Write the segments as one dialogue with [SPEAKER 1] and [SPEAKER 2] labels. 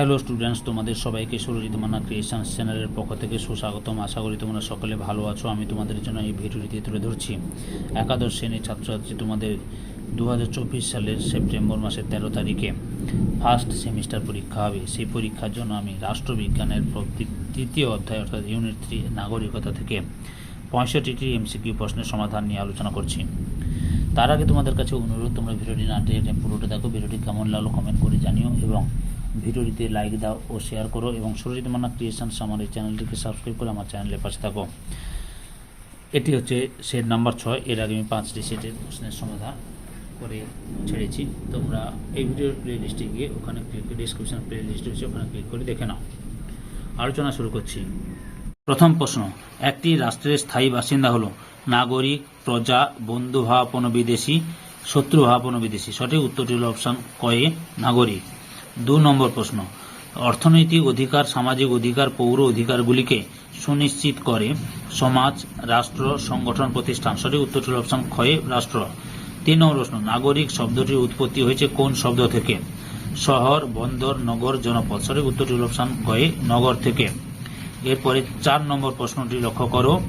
[SPEAKER 1] Hello students তোমাদের সবাইকে Surajit Manna creation চ্যানেলের পক্ষ থেকে সুস্বাগতম। আশা করি তোমরা সকলে ভালো আছো, আমি তোমাদের জন্য এই ভিডিওটি তুলে ধরছি। একাদশ শ্রেণির ছাত্রছাত্রী তোমাদের দু হাজার চব্বিশ সালের সেপ্টেম্বর মাসের তেরো তারিখে ফার্স্ট সেমিস্টার পরীক্ষা হবে। সেই পরীক্ষার জন্য আমি রাষ্ট্রবিজ্ঞানের তৃতীয় অধ্যায় অর্থাৎ ইউনিট থ্রি নাগরিকতা থেকে পঁয়ষট্টিটি এমসিকিউ প্রশ্নের সমাধান নিয়ে আলোচনা করছি। তার আগে তোমাদের কাছে অনুরোধ, তোমরা ভিডিওটি না পুরোটা দেখো। ভিডিওটি কেমন লাগল কমেন্ট করে জানিও এবং ভিডিওটিতে লাইক দাও ও শেয়ার করো এবং সুরজিৎ মান্না ক্রিয়েশনস আমার এই চ্যানেলটিকে সাবস্ক্রাইব করে আমার চ্যানেলের পাশে থাকো। এটি হচ্ছে সেট নাম্বার ছয়। এর আগে আমি পাঁচটি সেটের প্রশ্নের সমাধান করে ছেড়েছি। তোমরা এই ভিডিওর প্লে লিস্টে গিয়ে ওখানে ক্লিক করে ডিসক্রিপশন প্লে লিস্ট রয়েছে, ওখানে ক্লিক করে দেখে নাও। আলোচনা শুরু করছি। প্রথম প্রশ্ন, একটি রাষ্ট্রের স্থায়ী বাসিন্দা হলো নাগরিক, প্রজা বন্ধুভাবাপন্ন বিদেশি শত্রুভাবাপন্ন বিদেশি। সঠিক উত্তরটি হল অপশন কয়ে নাগরিক। দু নম্বর প্রশ্ন। অর্থনৈতিক অধিকার, সামাজিক অধিকার, পৌর অধিকারগুলিকে সুনিশ্চিত করে সমাজ, রাষ্ট্র, সংগঠন, প্রতিষ্ঠান। সঠিক উত্তর হল অপশন ক্ষয়ে রাষ্ট্র। তিন নম্বর প্রশ্ন, নাগরিক শব্দটির উৎপত্তি হয়েছে কোন শব্দ থেকে? শহর, বন্দর, নগর, জনপদ। সঠিক উত্তরটি হল অপশন গয়ে নগর থেকে। এরপরে চার নম্বর প্রশ্নটি লক্ষ্য করো।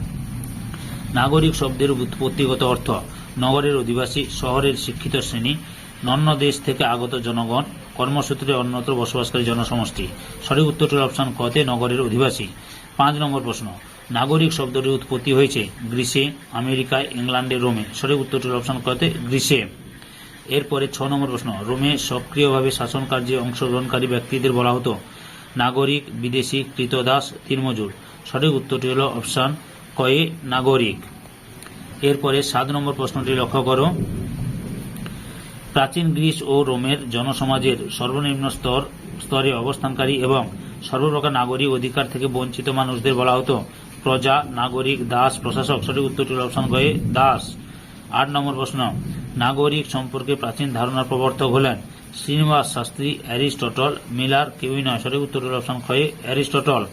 [SPEAKER 1] নাগরিক শব্দের উৎপত্তিগত অর্থ। নগরের অধিবাসী, শহরের শিক্ষিত শ্রেণি অন্য দেশ থেকে আগত জনগণ কর্মসূত্রে অন্যত্র বসবাসকারী জনসমষ্টি। সঠিক উত্তরটি অপশন কতে নগরের অধিবাসী। পাঁচ নম্বর প্রশ্ন। নাগরিক শব্দটির উৎপত্তি হয়েছে গ্রিসে আমেরিকা ইংল্যান্ডে, রোমে। সঠিক উত্তরটি হল অপশন কতে গ্রিসে এরপরে ছ নম্বর প্রশ্ন। রোমে সক্রিয়ভাবে শাসন কার্যে অংশগ্রহণকারী ব্যক্তিদের বলা হতো নাগরিক, বিদেশি, কৃতদাস দিনমজুর সঠিক উত্তরটি হল অপশন কয়ে নাগরিক। এরপরে সাত নম্বর প্রশ্নটি লক্ষ্য করো। প্রাচীন গ্রিস ও রোমের জনসমাজের সর্বনিম্ন স্তর, স্তরে অবস্থানকারী এবং সর্বপ্রকার নাগরিক অধিকার থেকে বঞ্চিত মানুষদের বলা হতো। প্রজা, নাগরিক, দাস, প্রশাসক, সঠিক উত্তরটি হল অপশন গয়ে দাস। আট নম্বর প্রশ্ন। নাগরিক সম্পর্কে প্রাচীন ধারণার প্রবর্তক হলেন শ্রীনিবাস শাস্ত্রী, অ্যারিস্টটল, মিলার, কেউই নয়, সঠিক উত্তর হল অপশন ক্ষয়ে অ্যারিস্টটল।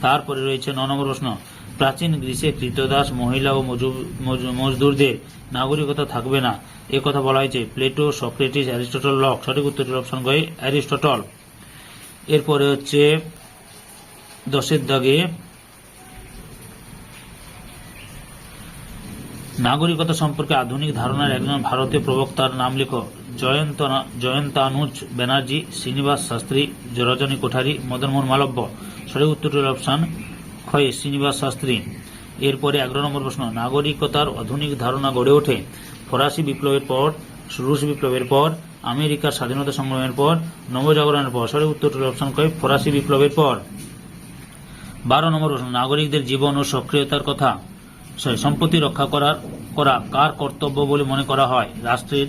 [SPEAKER 1] তারপরে রয়েছে ন নম্বর প্রশ্ন। প্রাচীন গ্রীসে কৃতদাস মহিলা ও মজু- মজু- মজদুরদের নাগরিকতা থাকবে না। এ কথা বলা হয়েছে প্লেটো, সক্রেটিস, অ্যারিস্টটল, লক। সঠিক উত্তরটি অপশন গয়ে অ্যারিস্টটল। এরপরে হচ্ছে দশের দাগে নাগরিকতা সম্পর্কে আধুনিক ধারণার একজন ভারতীয় প্রবক্তার নাম লিখো। জয়ন্ত জয়ন্তানুজ ব্যানার্জি, শ্রীনিবাস শাস্ত্রী রজনী কোঠারি, মদনমোহন মালব্য। সঠিক উত্তরটি হল অপশন ক্ষয়ে শ্রীনিবাস শাস্ত্রী। এরপরে এগারো নম্বর প্রশ্ন, নাগরিকতার আধুনিক ধারণা গড়ে ওঠে। ফরাসি বিপ্লবের পর, রুশ বিপ্লবের পর আমেরিকার স্বাধীনতা সংগ্রামের পর, নবজাগরণের পর সঠিক উত্তরটি হল অপশন ক্ষয়ে ফরাসি বিপ্লবের পর। বারো নম্বর প্রশ্ন, নাগরিকদের জীবন ও সক্রিয়তার কথা। সরি, সম্পত্তি রক্ষা করার, করা কার কর্তব্য বলে মনে করা হয়? রাষ্ট্রের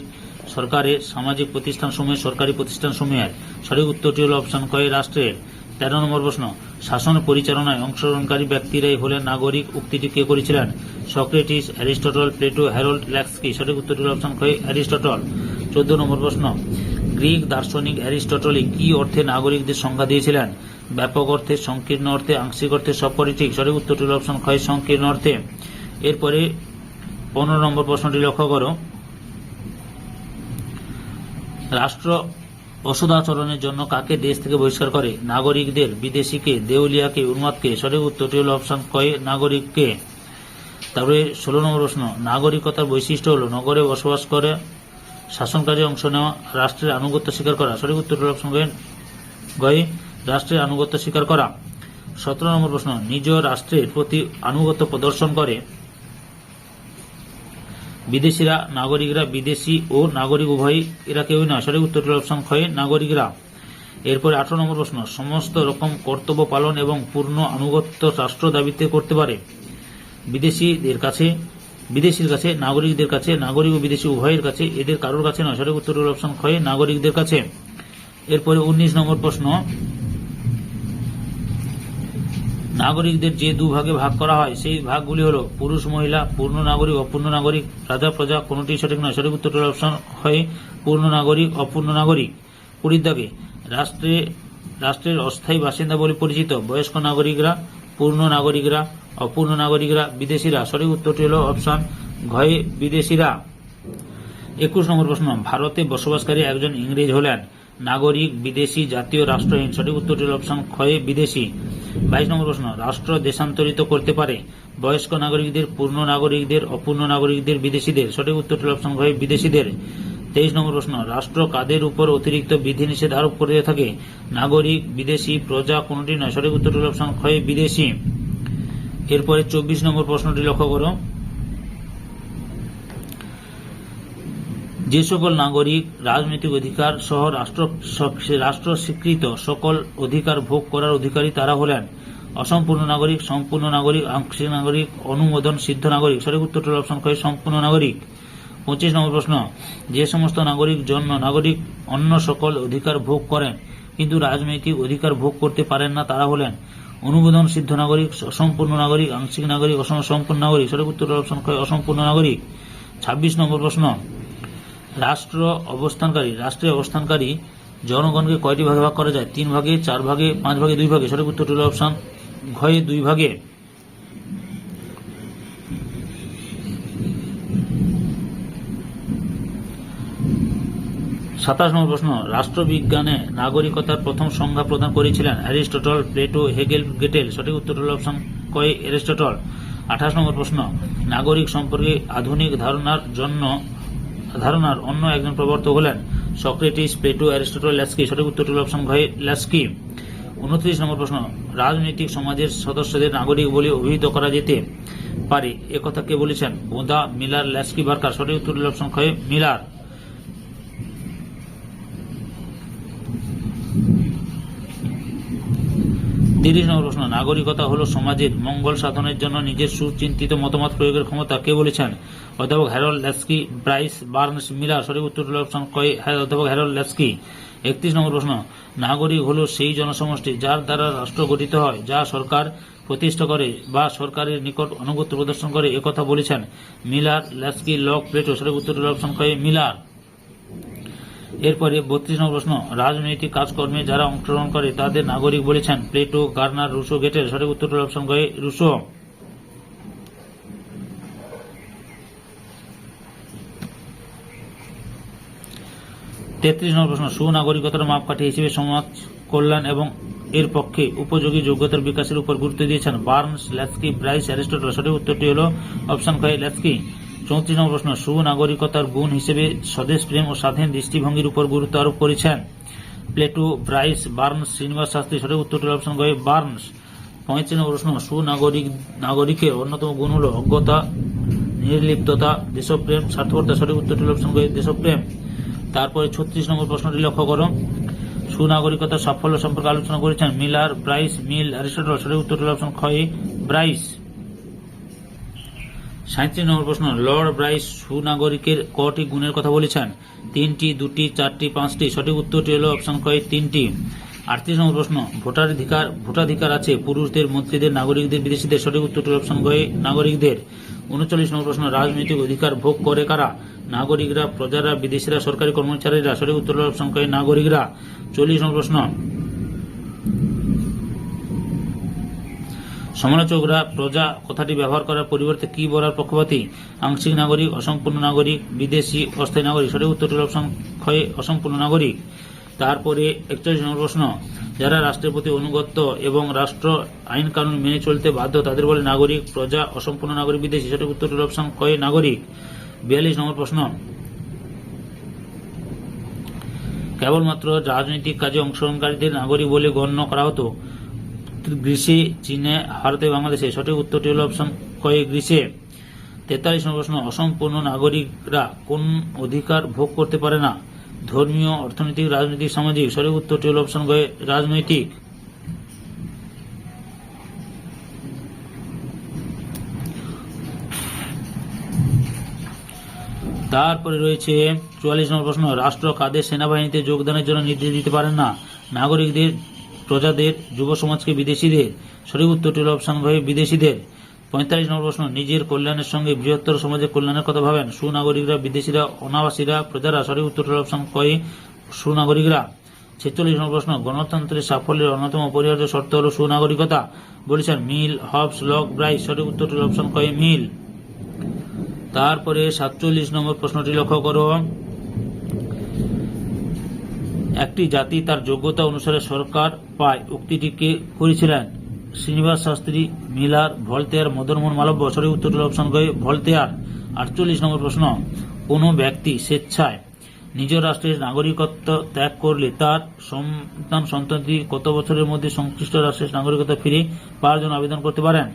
[SPEAKER 1] সরকারের সামাজিক প্রতিষ্ঠান প্রতিষ্ঠানসমূহের, সরকারি প্রতিষ্ঠান প্রতিষ্ঠানসমূহের। সঠিক উত্তরটি হল অপশন কয়ে, রাষ্ট্রের। তেরো নম্বর প্রশ্ন, শাসন পরিচালনায় অংশগ্রহণকারী ব্যক্তিরাই হলেন নাগরিক, উক্তিটি কে করেছিলেন? Socrates, Aristotle, Plato, Harold, Laski. সঠিক উত্তরটি অপশন অ্যারিস্টটল। চোদ্দ নম্বর প্রশ্ন, গ্রিক দার্শনিক অ্যারিস্টটলে কি অর্থে নাগরিকদের সংজ্ঞা দিয়েছিলেন? ব্যাপক অর্থে, সংকীর্ণ অর্থে, আংশিক অর্থে সবকটি ঠিক সঠিক উত্তরটি অপশন ক্ষয়, সংকীর্ণ অর্থে। এরপরে পনেরো নম্বর প্রশ্নটি লক্ষ্য করো। রাষ্ট্র অসদাচরণের জন্য কাকে দেশ থেকে বহিষ্কার করে? নাগরিকদের, বিদেশিকে, দেউলিয়াকে, উন্মাদকে? সঠিক উত্তরটি হল অপশন কয়ে নাগরিককে। তারপরে ষোলো নম্বর প্রশ্ন, নাগরিকতার বৈশিষ্ট্য হল নগরে বসবাস করে শাসন কাজে অংশ নেওয়া, রাষ্ট্রের আনুগত্য স্বীকার করা। সঠিক উত্তর হল অপশন গয়ে রাষ্ট্রের আনুগত্য স্বীকার করা। সতেরো নম্বর প্রশ্ন, নিজ রাষ্ট্রের প্রতি আনুগত্য প্রদর্শন করে। বিদেশিরা, নাগরিকরা, বিদেশি ও নাগরিক উভয়ই এরা কেউই নয়। সঠিক উত্তরটি হল অপশন ক্ষয়ে নাগরিকরা। এরপরে আঠারো নম্বর প্রশ্ন, সমস্ত রকম কর্তব্য পালন এবং পূর্ণ আনুগত্য রাষ্ট্র দাবিতে করতে পারে। বিদেশিদের কাছে, বিদেশির কাছে, নাগরিকদের কাছে, নাগরিক ও বিদেশি উভয়ের কাছে, এদের কারোর কাছে নয়। সঠিক উত্তর অপশন ক্ষয়ে নাগরিকদের কাছে। এরপরে উনিশ নম্বর প্রশ্ন নাগরিকদের যে দুভাগে ভাগ করা হয়, সেই ভাগগুলি হলো পুরুষ, মহিলা, পূর্ণ নাগরিক, অপূর্ণ নাগরিক, রাজা, প্রজা কোনটি সঠিক নয়। সঠিক উত্তর অপশন হয় পূর্ণ নাগরিক, অপূর্ণ নাগরিক। কুড়ির দাগে, রাষ্ট্রে, রাষ্ট্রের অস্থায়ী বাসিন্দা বলে পরিচিত বয়স্ক নাগরিকরা, পূর্ণ নাগরিকরা, অপূর্ণ নাগরিকরা, বিদেশিরা। সঠিক উত্তরটি হল অপশন ঘয়ে বিদেশিরা। একুশ নম্বর প্রশ্ন, ভারতে বসবাসকারী একজন ইংরেজ হলেন। নাগরিক, বিদেশি, জাতীয় রাষ্ট্রহীন সঠিক উত্তরটি হল অপশন ক্ষয়ে বিদেশি। বাইশ নম্বর প্রশ্ন, রাষ্ট্র দেশান্তরিত করতে পারে। বয়স্ক নাগরিকদের, পূর্ণ নাগরিকদের, অপূর্ণ নাগরিকদের, বিদেশিদের। সঠিক উত্তরটি হল অপশন ক্ষয়ে বিদেশিদের। তেইশ নম্বর প্রশ্ন, রাষ্ট্র কাদের উপর অতিরিক্ত বিধিনিষেধ আরোপ করে থাকে? নাগরিক, বিদেশি, প্রজা কোনটি নয়। সঠিক উত্তরটি হল অপশন ক্ষয়ে বিদেশি। এরপরে চব্বিশ নম্বর প্রশ্নটি লক্ষ্য করো। যে সকল নাগরিক রাজনৈতিক অধিকার সহ রাষ্ট্র রাষ্ট্র স্বীকৃত সকল অধিকার ভোগ করার অধিকারী তারা হলেন অসম্পূর্ণ নাগরিক, সম্পূর্ণ নাগরিক, আংশিক নাগরিক, অনুমোদন সিদ্ধ নাগরিক। সঠিক উত্তরটি অপশন ক্ষয় সম্পূর্ণ নাগরিক। পঁচিশ নম্বর প্রশ্ন, যে সমস্ত নাগরিক জন্ম নাগরিক অন্য সকল অধিকার ভোগ করেন, কিন্তু রাজনৈতিক অধিকার ভোগ করতে পারেন না, তারা হলেন অনুমোদন সিদ্ধ নাগরিক, অসম্পূর্ণ নাগরিক, আংশিক নাগরিক, অসম- সম্পূর্ণ নাগরিক। সঠিক উত্তর অপশন ক্ষয় অসম্পূর্ণ নাগরিক। ছাব্বিশ নম্বর প্রশ্ন রাষ্ট্র অবস্থানকারী রাষ্ট্রে অবস্থানকারী জনগণকে কয়টি ভাগে ভাগ করা যায়? তিন ভাগে, চার ভাগে, পাঁচ ভাগে, দুই ভাগে? সঠিক উত্তর হল অপশন ঘয়ে দুই ভাগে। সাতাশ নম্বর প্রশ্ন, রাষ্ট্রবিজ্ঞানে নাগরিকতার প্রথম সংজ্ঞা প্রদান করেছিলেন অ্যারিস্টটল, প্লেটো, হেগেল, গেটেল। সঠিক উত্তর হল অপশন কয়ে অ্যারিস্টটল। আঠাশ নম্বর প্রশ্ন, নাগরিক সম্পর্কে আধুনিক ধারণার জন্য ধারণার অন্য একজন প্রবর্তক হলেন সক্রেটিস প্লেটো অ্যারিস্টটল ল্যাস্কি। সঠিক উত্তরটি অপশন ঘয়ে ল্যাস্কি। উনত্রিশ নম্বর প্রশ্ন, রাজনৈতিক সমাজের সদস্যদের নাগরিক বলে অভিহিত করা যেতে পারে। একথা কে বলেছেন? Bodin Miller, Laski, Barker. সঠিক উত্তর হল অপশন ক্ষয়ে মিলার। তিরিশ নম্বর প্রশ্ন নাগরিকতা হলো সমাজের মঙ্গল সাধনের জন্য নিজের সুচিন্তিত মতামত প্রয়োগের ক্ষমতা। কে বলেছেন? অধ্যাপক Harold Laski Bryce Burns Miller. সঠিক উত্তর অপশন হ্যাঁ, অধ্যাপক হ্যারল ল্যাস্কি। একত্রিশ নম্বর প্রশ্ন নাগরিক হলো সেই জনসমষ্টি যার দ্বারা রাষ্ট্র গঠিত হয় যা সরকার প্রতিষ্ঠা করে বা সরকারের নিকট অনুগত্য প্রদর্শন করে। একথা বলেছেন মিলার ল্যাস্কি লক প্লেটো। সঠিক উত্তর অপশন কয় মিলার। এরপরে বত্রিশ নম্বর প্রশ্ন, রাজনৈতিক কাজকর্মে যারা অংশগ্রহণ করে তাদের নাগরিক বলেছেন প্লেটো, গার্নার, রুশো, গেটের সঠিক উত্তর হল অপশন গয়ে রুশো। তেত্রিশ নম্বর প্রশ্ন, সুনাগরিকতার মাপকাঠি হিসেবে সমাজ কল্যাণ এবং এর পক্ষে উপযোগী যোগ্যতার বিকাশের উপর গুরুত্ব দিয়েছেন বার্নস, ল্যাস্কি, ব্রাইস, অ্যারিস্টটল। সঠিক উত্তরটি হল অপশন কয়ে ল্যাস্কি। চৌত্রিশ নম্বর প্রশ্ন, সুনাগরিকতার গুণ হিসেবে স্বদেশ প্রেম ও স্বাধীন দৃষ্টিভঙ্গির উপর গুরুত্ব আরোপ করেছেন। Plato Bryce Burns Srinivasa Sastri সঠিক উত্তরটি অপশন গয়ে বার্নস। পঁয়ত্রিশ নম্বর প্রশ্ন, সুনাগরিক, নাগরিকের অন্যতম গুণ হল অজ্ঞতা, নির্লিপ্ততা, দেশপ্রেম, স্বার্থপরতা সঠিক উত্তরটি অপশন গয়ে দেশপ্রেম। তারপরে ছত্রিশ নম্বর প্রশ্নটি লক্ষ্য করো। সুনাগরিকতার সাফল্য সম্পর্কে আলোচনা করেছেন মিলার ব্রাইস, মিল, অ্যারিস্টটল সঠিক উত্তর হল অপশন ক্ষয় ব্রাইস। সাঁত্রিশ নম্বর প্রশ্ন, লর্ড ব্রাইস সুনাগরিকের কটি গুণের কথা বলেছেন? তিনটি, দুটি, চারটি, পাঁচটি। সঠিক উত্তরটি হল অপশন কয় তিনটি। আটত্রিশ নম্বর প্রশ্ন, ভোটাধিকার ভোটাধিকার আছে পুরুষদের, মন্ত্রীদের, নাগরিকদের, বিদেশিদের? সঠিক উত্তরটি অপশন কয় নাগরিকদের। উনচল্লিশ নম্বর প্রশ্ন, রাজনৈতিক অধিকার ভোগ করে কারা? নাগরিকরা, প্রজারা, বিদেশিরা, সরকারি কর্মচারীরা? সঠিক উত্তর অপশন কয় নাগরিকরা। চল্লিশ নম্বর প্রশ্ন সমালোচকরা প্রজা কথাটি ব্যবহার করার পরিবর্তে কি বলার পক্ষপাতী? আংশিক নাগরিক, অসম্পূর্ণ নাগরিক, বিদেশি, অস্থায়ী নাগরিক, সঠিক উত্তরটি অপশন ক্ষয়ে অসম্পূর্ণ নাগরিক। তারপরে একচল্লিশ নম্বর প্রশ্ন, যারা রাষ্ট্রের প্রতি অনুগত এবং রাষ্ট্র আইন কানুন মেনে চলতে বাধ্য, তাদের বলে নাগরিক, প্রজা, অসম্পূর্ণ নাগরিক, বিদেশি, সঠিক উত্তরটি হল অপশন ক্ষয়ে নাগরিক। বিয়াল্লিশ নম্বর প্রশ্ন, কেবলমাত্র রাজনৈতিক কাজে অংশগ্রহণকারীদের নাগরিক বলে গণ্য করা হতো? গ্রীসে চীনে, ভারতে, বাংলাদেশে। সঠিক উত্তরটি হল অপশন কয়ে গ্রীসে তেতাল্লিশ প্রশ্ন, অসম্পূর্ণ নাগরিকরা কোন অধিকার ভোগ করতে পারে না? ধর্মীয়, অর্থনৈতিক, রাজনৈতিক, সামাজিক। সঠিক উত্তরটি হল অপশন গয়ে রাজনৈতিক। তারপরে রয়েছে চুয়াল্লিশ নম্বর প্রশ্ন, রাষ্ট্র কাদের সেনাবাহিনীতে যোগদানের জন্য নির্দেশ দিতে পারেন না? নাগরিকদের প্রজাদের, যুব সমাজকে বিদেশিদের, সঠিক উত্তরটি হল অপশন ভাবে বিদেশিদের। পঁয়তাল্লিশ নম্বর প্রশ্ন, নিজের কল্যাণের সঙ্গে বৃহত্তর সমাজের কল্যাণের কথা ভাবেন। সুনাগরিকরা, বিদেশিরা, অনাবাসীরা, প্রজারা, সঠিক উত্তরটি হল অপশন কয়ে সুনাগরিকরা? ছেচল্লিশ নম্বর প্রশ্ন, গণতন্ত্রের সাফল্যের অন্যতম অপরিহার্য শর্ত হল সুনাগরিকতা। বলেছেন, মিল, হবস লক ব্রাইস, সঠিক উত্তরটি হল অপশন কয়ে মিল? তারপরে সাতচল্লিশ নম্বর প্রশ্নটি লক্ষ্য করো। একটি জাতি তার যোগ্যতা অনুসারে সরকার পায় উক্তিটিকে করেছিলেন। Srinivasa Shastri, Miller, Voltaire, Madan Mohan Malviya, sorry, উত্তরটি অপশন গয়ে ভলতেয়ার। আটচল্লিশ নম্বর প্রশ্ন, কোনো ব্যক্তি স্বেচ্ছায় নিজ রাষ্ট্রের নাগরিকত্ব ত্যাগ করলে তার সন্তান সন্ততি কত বছরের মধ্যে সংশ্লিষ্ট রাষ্ট্রের নাগরিকত্ব ফিরে পাওয়ার জন্য আবেদন করতে পারেন?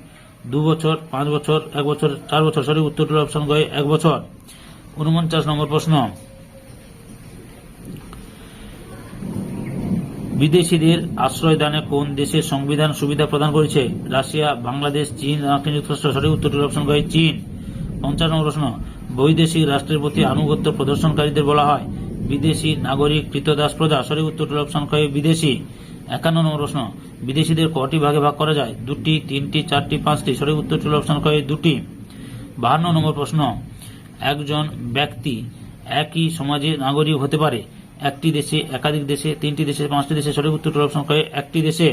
[SPEAKER 1] দু বছর, পাঁচ বছর, এক বছর, চার বছর, সরি, উত্তরটি অপশন গয়ে এক বছর। উনপঞ্চাশ নম্বর প্রশ্ন বিদেশিদের আশ্রয় দানে কোন দেশের সংবিধান সুবিধা প্রদান করেছে? রাশিয়া, বাংলাদেশ, চীন মার্কিন যুক্তরাষ্ট্র, সঠিক উত্তরটির অপশন গয় চীন। পঞ্চাশ নম্বর প্রশ্ন, বৈদেশিক রাষ্ট্রের প্রতি আনুগত্য প্রদর্শনকারীদের বলা হয়। বিদেশি নাগরিক কৃতদাস প্রজা, সঠিক উত্তরটির অপশন গয় বিদেশি। একান্ন নম্বর প্রশ্ন, বিদেশিদের কটি ভাগে ভাগ করা যায়? দুটি, তিনটি, চারটি, পাঁচটি, সঠিক উত্তরটির অপশন গয় দুটি। বাহান্ন নম্বর প্রশ্ন, একজন ব্যক্তি একই সমাজে নাগরিক হতে পারে? একটি দেশে, একাধিক দেশে, তিনটি দেশে, পাঁচটি দেশে, সঠিক উত্তর অপশন করে একটি দেশে।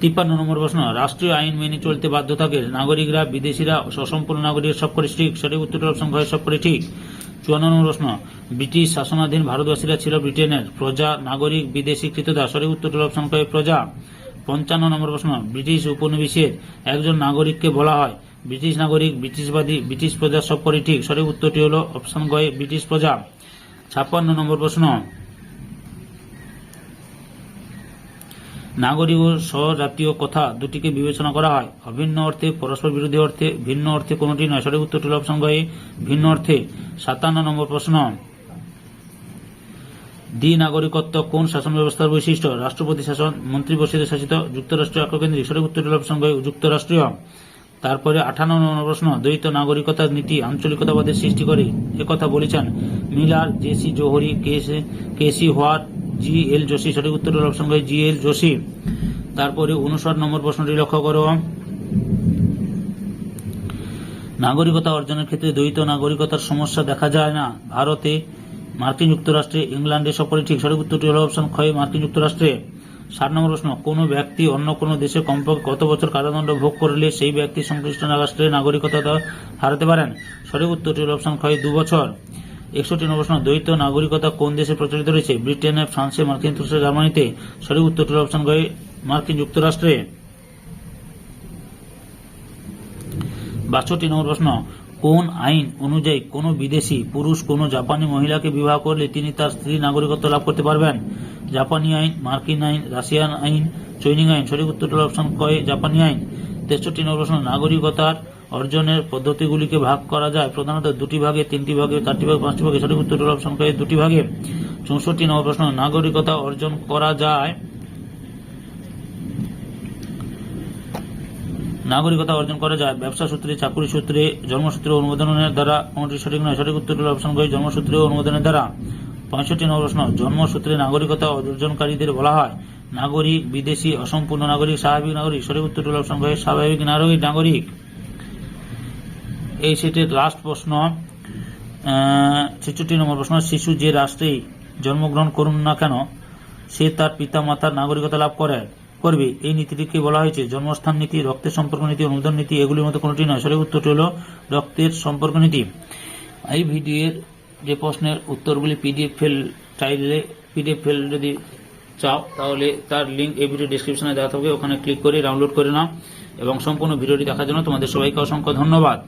[SPEAKER 1] তিপ্পান্ন নম্বর প্রশ্ন, রাষ্ট্রীয় আইন মেনে চলতে বাধ্য থাকে নাগরিকরা, বিদেশিরা সসম্পূর্ণ নাগরিক সব করে ঠিক, সঠিক উত্তর করে সব করে ঠিক। চুয়ান্ন নম্বর প্রশ্ন, ব্রিটিশ শাসনাধীন ভারতবাসীরা ছিল ব্রিটেনের প্রজা, নাগরিক, বিদেশি কৃতদা সঠিক উত্তর অপশন করে প্রজা। পঞ্চান্ন নম্বর প্রশ্ন, ব্রিটিশ উপনিবেশের একজন নাগরিককে বলা হয়, ব্রিটিশ নাগরিক, ব্রিটিশবাদী, ব্রিটিশ প্রজা সব করে ঠিক, সঠিক উত্তরটি হল অপশন গয়ে ব্রিটিশ প্রজা। ছাপ্পান্ন নম্বর প্রশ্ন। নাগরিক ও স্বজাতীয় কথা দুটিকে বিবেচনা করা হয়। অভিন্ন অর্থে, পরস্পর বিরোধী অর্থে, ভিন্ন অর্থে কোনটি নয়। সঠিক উত্তর অপশন গয়ে ভিন্ন অর্থে। সাতান্ন নম্বর প্রশ্ন। দ্বি নাগরিকত্ব কোন শাসন ব্যবস্থার বৈশিষ্ট্য? রাষ্ট্রপতি শাসন, মন্ত্রী পরিষদের শাসিত যুক্তরাষ্ট্রীয় এককেন্দ্রিক সঠিক উত্তর অপশন গয়ে যুক্তরাষ্ট্রীয়। তারপরে আঠান্ন নম্বর প্রশ্ন, দ্বৈত নাগরিকতার নীতি আঞ্চলিকতাবাদের সৃষ্টি করে। একথা বলেছেন Miller J C Johari K C- Wheare, G L Joshi সঠিক উত্তর হল অপশন জি এল যোশী তারপরে উনষাট নম্বর প্রশ্নটি লক্ষ্য করো। নাগরিকতা অর্জনের ক্ষেত্রে দ্বৈত নাগরিকতার সমস্যা দেখা যায় না। ভারতে মার্কিন যুক্তরাষ্ট্রে, ইংল্যান্ডে সকলে ঠিক। সঠিক উত্তরটি হল অপশন ক্ষয় মার্কিন যুক্তরাষ্ট্রে। ষাট নম্বর প্রশ্ন, কোনো ব্যক্তি অন্য কোনো দেশে কমপক্ষে কত বছর কারাদণ্ড ভোগ করলে সেই ব্যক্তি সংশ্লিষ্ট রাষ্ট্রের নাগরিকতা হারাতে পারেন? সঠিক উত্তরটি অপশন ক্ষয় দু বছর একষট্টি নম্বর প্রশ্ন, দ্বৈত নাগরিকতা কোন দেশে প্রচলিত রয়েছে? ব্রিটেনে, ফ্রান্সে, মার্কিন যুক্তরাষ্ট্রে জার্মানিতে। সঠিক উত্তরটি অপশন ক্ষয়, মার্কিন যুক্তরাষ্ট্রে। বাষট্টি নম্বর প্রশ্ন, কোন আইন অনুযায়ী কোন বিদেশি পুরুষ, কোন জাপানি মহিলাকে বিবাহ করলে তিনি তার স্ত্রী নাগরিকত্ব লাভ করতে পারবেন? জাপানি আইন, মার্কিন আইন, রাশিয়ান আইন, চৈনিক আইন, সঠিক উত্তর অপশন কয় জাপানি আইন, তেষট্টি নম্বর প্রশ্ন, নাগরিকতার অর্জনের পদ্ধতিগুলিকে ভাগ করা যায়। প্রধানত দুটি ভাগে, তিনটি ভাগে, চারটি ভাগে, পাঁচটি ভাগে সঠিক উত্তর অপশন কয় দুটি ভাগে। চৌষট্টি নম্বর প্রশ্ন, নাগরিকতা অর্জন করা যায়। নাগরিকতা অর্জন করা যায়। ব্যবসা সূত্রে, চাকরি সূত্রে, জন্মসূত্রে অনুমোদনের দ্বারা কোনটি সঠিক নয়, সঠিক উত্তর অপশন গই জন্মসূত্রে অনুমোদনের দ্বারা। নম্বর প্রশ্ন জন্মসূত্রে নাগরিকতা অর্জনকারীদের বলা হয়। নাগরিক, বিদেশি, অসম্পূর্ণ নাগরিক, স্বাভাবিক নাগরিক, সঠিক উত্তর অপশন গই স্বাভাবিক নাগরিক নাগরিক। এই সেটের লাস্ট প্রশ্ন ছেষট্টি নম্বর প্রশ্ন, শিশু যে রাষ্ট্রেই জন্মগ্রহণ করুন না কেন, সে তার পিতা মাতার নাগরিকতা লাভ করে, করবে। এই নীতিটিকে বলা হয়েছে? জন্মস্থান নীতি, রক্তের সম্পর্ক নীতি, অনুদান নীতি, এগুলির মতো কোনটি নয়। সঠিক উত্তরটি হল রক্তের সম্পর্ক নীতি। এই ভিডিওর যে প্রশ্নের উত্তরগুলি পিডিএফ ফেল চাইলে পিডিএফ ফেল যদি চাও, তাহলে তার লিঙ্ক এই ভিডিও ডিসক্রিপশনে দেওয়া থাকবে। ওখানে ক্লিক করে ডাউনলোড করে নাও এবং সম্পূর্ণ ভিডিওটি দেখার জন্য তোমাদের সবাইকে অসংখ্য ধন্যবাদ।